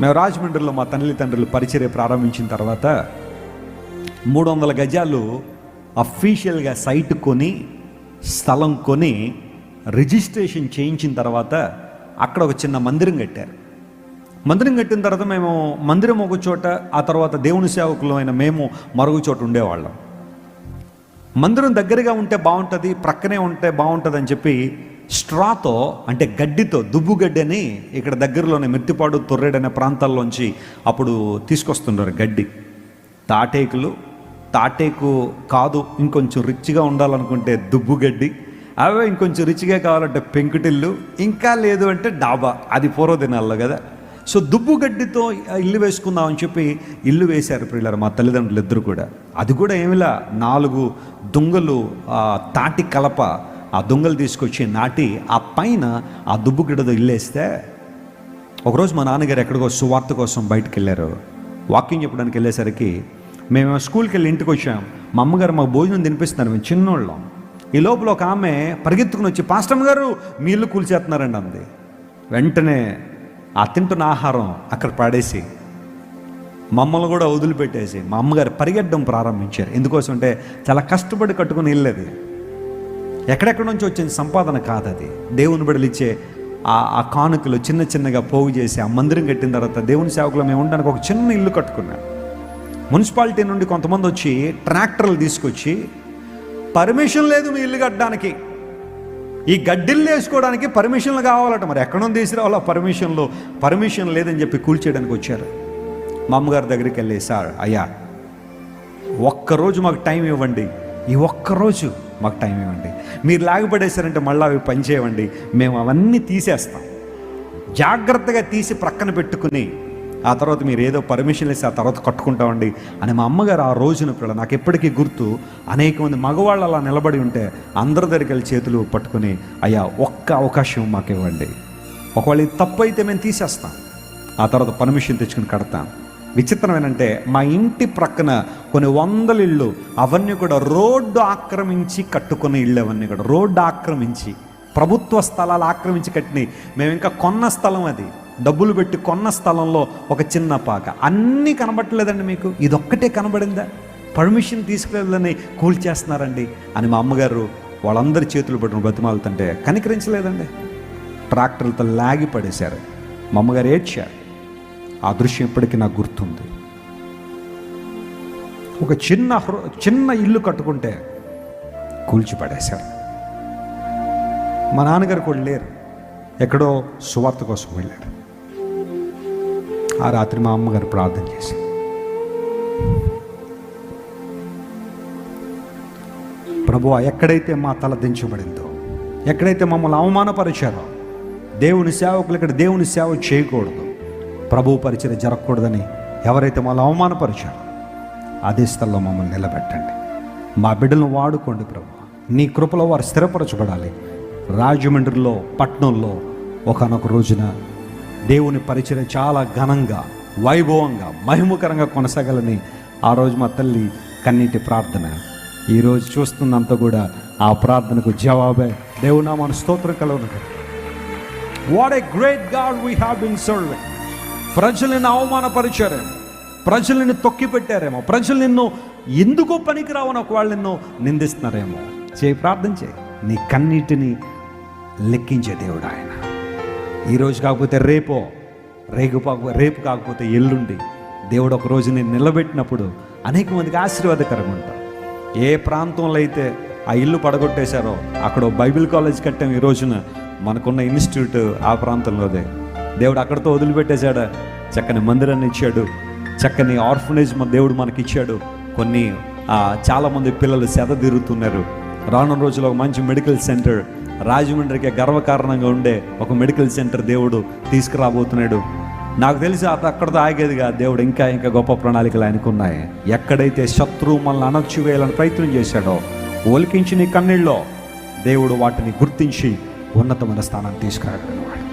మేము రాజమండ్రిలో మా తల్లిదండ్రులు పరిచర్య ప్రారంభించిన తర్వాత మూడు వందల గజాలు అఫీషియల్గా సైట్ కొని స్థలం కొని రిజిస్ట్రేషన్ చేయించిన తర్వాత అక్కడ ఒక చిన్న మందిరం కట్టారు. మందిరం కట్టిన తర్వాత మేము మందిరం ఒక చోట ఆ తర్వాత దేవుని సేవకులు అయిన మేము మరొక చోట ఉండేవాళ్ళం. మందిరం దగ్గరగా ఉంటే బాగుంటుంది ప్రక్కనే ఉంటే బాగుంటుంది అని చెప్పి స్ట్రాతో అంటే గడ్డితో దుబ్బు గడ్డి అని ఇక్కడ దగ్గరలోనే మిర్తిపాడు తొర్రెడనే ప్రాంతాల్లోంచి అప్పుడు తీసుకొస్తున్నారు గడ్డి. తాటేకులు తాటేకు కాదు ఇంకొంచెం రిచ్గా ఉండాలనుకుంటే దుబ్బు గడ్డి అవే ఇంకొంచెం రిచ్గా కావాలంటే పెంకుటిల్లు ఇంకా లేదు అంటే డాబా అది పూర్వదినాల్లో కదా. సో దుబ్బు గడ్డితో ఇల్లు వేసుకుందామని చెప్పి ఇల్లు వేశారు పిల్లలు మా తల్లిదండ్రులు ఇద్దరు కూడా. అది కూడా ఏమిలా? నాలుగు దుంగలు తాటి కలప ఆ దొంగలు తీసుకొచ్చి నాటి ఆ పైన ఆ దుబ్బు గడ్డతో ఇల్లేస్తే ఒకరోజు మా నాన్నగారు ఎక్కడికో సువార్త కోసం బయటకు వెళ్ళారు వాకింగ్ చెప్పడానికి వెళ్ళేసరికి మేము స్కూల్కి వెళ్ళి ఇంటికి వచ్చాం మా అమ్మగారు మాకు భోజనం తినిపిస్తున్నారు మేము చిన్నోళ్ళం. ఈ లోపల ఒక ఆమె పరిగెత్తుకుని వచ్చి పాస్టమ్ గారు మీ ఇల్లు కూల్చేస్తున్నారండి అంది. వెంటనే ఆ తింటున్న ఆహారం అక్కడ పడేసి మమ్మల్ని కూడా వదిలిపెట్టేసి మా అమ్మగారు పరిగెట్టడం ప్రారంభించారు. ఎందుకోసం అంటే చాలా కష్టపడి కట్టుకుని వెళ్ళేది ఎక్కడెక్కడ నుంచి వచ్చిన సంపాదన కాదు అది దేవుని బిడలిచ్చే ఆ ఆ కానుకలు చిన్న చిన్నగా పోగు చేసి ఆ మందిరం కట్టిన తర్వాత దేవుని సేవకులు మేము ఉండడానికి ఒక చిన్న ఇల్లు కట్టుకున్నాం. మున్సిపాలిటీ నుండి కొంతమంది వచ్చి ట్రాక్టర్లు తీసుకొచ్చి పర్మిషన్ లేదు మీ ఇల్లు కట్టడానికి. ఈ గడ్డిల్లు వేసుకోవడానికి పర్మిషన్లు కావాలట మరి. ఎక్కడ నుండి తీసుకురావాలో పర్మిషన్లు? పర్మిషన్ లేదని చెప్పి కూల్చేయడానికి వచ్చారు. మా అమ్మగారి దగ్గరికి వెళ్ళి సార్ అయ్యా ఒక్కరోజు మాకు టైం ఇవ్వండి. ఈ ఒక్కరోజు మాకు టైం ఇవ్వండి. మీరు లాగపడేశారంటే మళ్ళీ అవి పనిచేయవండి మేము అవన్నీ తీసేస్తాం. జాగ్రత్తగా తీసి ప్రక్కన పెట్టుకుని ఆ తర్వాత మీరు ఏదో పర్మిషన్ ఇస్తే ఆ తర్వాత కట్టుకుంటామండి అని మా అమ్మగారు ఆ రోజున పిల్ల నాకు ఎప్పటికీ గుర్తు అనేక మంది మగవాళ్ళు అలా నిలబడి ఉంటే అందరి దగ్గరికి వెళ్ళి చేతులు పట్టుకుని అయ్యా ఒక్క అవకాశం మాకు ఇవ్వండి. ఒకవేళ ఇది తప్పు అయితే మేము తీసేస్తాం. ఆ తర్వాత పర్మిషన్ తెచ్చుకుని కడతాం. విచిత్రమేనంటే మా ఇంటి ప్రక్కన కొన్ని వందల ఇళ్ళు అవన్నీ కూడా రోడ్డు ఆక్రమించి కట్టుకున్న ఇళ్ళు అవన్నీ కూడా రోడ్డు ఆక్రమించి ప్రభుత్వ స్థలాలు ఆక్రమించి కట్టినాయి మేము ఇంకా కొన్న స్థలం అది. డబ్బులు పెట్టి కొన్న స్థలంలో ఒక చిన్న పాక. అన్నీ కనబట్టలేదండి మీకు? ఇదొక్కటే కనబడిందా? పర్మిషన్ తీసుకెళ్ళని కూల్చేస్తున్నారండి అని మా అమ్మగారు వాళ్ళందరి చేతులు పట్టుకుని బతిమాలుతుంటే కనికరించలేదండి. ట్రాక్టర్లతో లాగి పడేశారు. మా అమ్మగారు ఏడ్చారు. ఆ దృశ్యం ఇప్పటికీ నాకు గుర్తుంది. ఒక చిన్న చిన్న ఇల్లు కట్టుకుంటే కూల్చిపడేశారు. మా నాన్నగారు కూడా లేరు. ఎక్కడో సువార్త కోసం వెళ్ళారు. ఆ రాత్రి మా అమ్మగారు ప్రార్థన చేసి ప్రభు ఎక్కడైతే మా తల దించబడిందో ఎక్కడైతే మమ్మల్ని అవమానపరిచారో దేవుని సేవకులు ఇక్కడ దేవుని సేవ చేయకూడదు. ప్రభు పరిచయం జరగకూడదని ఎవరైతే మమ్మల్ని అవమానపరిచారు అదే స్థలంలో మమ్మల్ని నిలబెట్టండి. మా బిడ్డలను వాడుకోండి ప్రభు. నీ కృపలో వారు స్థిరపరచబడాలి. రాజమండ్రిలో పట్నంలో ఒకనొక రోజున దేవుని పరిచయం చాలా ఘనంగా వైభవంగా మహిమకరంగా కొనసాగాలని ఆ రోజు మా తల్లి కన్నీటి ప్రార్థన. ఈరోజు చూస్తున్నంత కూడా ఆ ప్రార్థనకు జవాబే. దేవునా మన స్తోత్రం కలవను what a great God we have been serving ప్రజల్ని అవమానపరిచారేమో ప్రజలు నిన్ను ప్రజలు నిన్ను ఎందుకో పనికిరావని ఒకవేళ నిన్ను నిందిస్తున్నారేమో. చేయి ప్రార్థన చేయి. నీ కన్నీటిని లెక్కించే దేవుడు ఆయన. ఈరోజు కాకపోతే రేపో రేపు రేపు కాకపోతే ఎల్లుండి దేవుడు ఒక రోజు నేను నిలబెట్టినప్పుడు అనేక మందికి ఆశీర్వాదకరంగా ఉంటాం ఏ ప్రాంతంలో అయితే ఆ ఇల్లు పడగొట్టేశారో అక్కడ బైబిల్ కాలేజ్ కట్టాం ఈ రోజున మనకున్న ఇన్స్టిట్యూట్ ఆ ప్రాంతంలోదే. దేవుడు అక్కడితో వదిలిపెట్టేశాడు. చక్కని మందిరాన్ని ఇచ్చాడు. చక్కని ఆర్ఫనేజ్ మన దేవుడు మనకి ఇచ్చాడు కొన్ని చాలామంది పిల్లలు సెద తీరుతున్నారు. రానున్న రోజుల్లో ఒక మంచి మెడికల్ సెంటర్ రాజమండ్రికి గర్వకారణంగా ఉండే ఒక మెడికల్ సెంటర్ దేవుడు తీసుకురాబోతున్నాడు. నాకు తెలిసి అత అక్కడితో ఆగేదిగా దేవుడు ఇంకా ఇంకా గొప్ప ప్రణాళికలు ఆయనకున్నాయి. ఎక్కడైతే శత్రువు మనల్ని అణచివేయాలని ప్రయత్నం చేశాడో ఒలికించి నీ కన్నీళ్ళలో దేవుడు వాటిని గుర్తించి ఉన్నతమైన స్థానాన్ని తీసుకురాగలిగినవాడు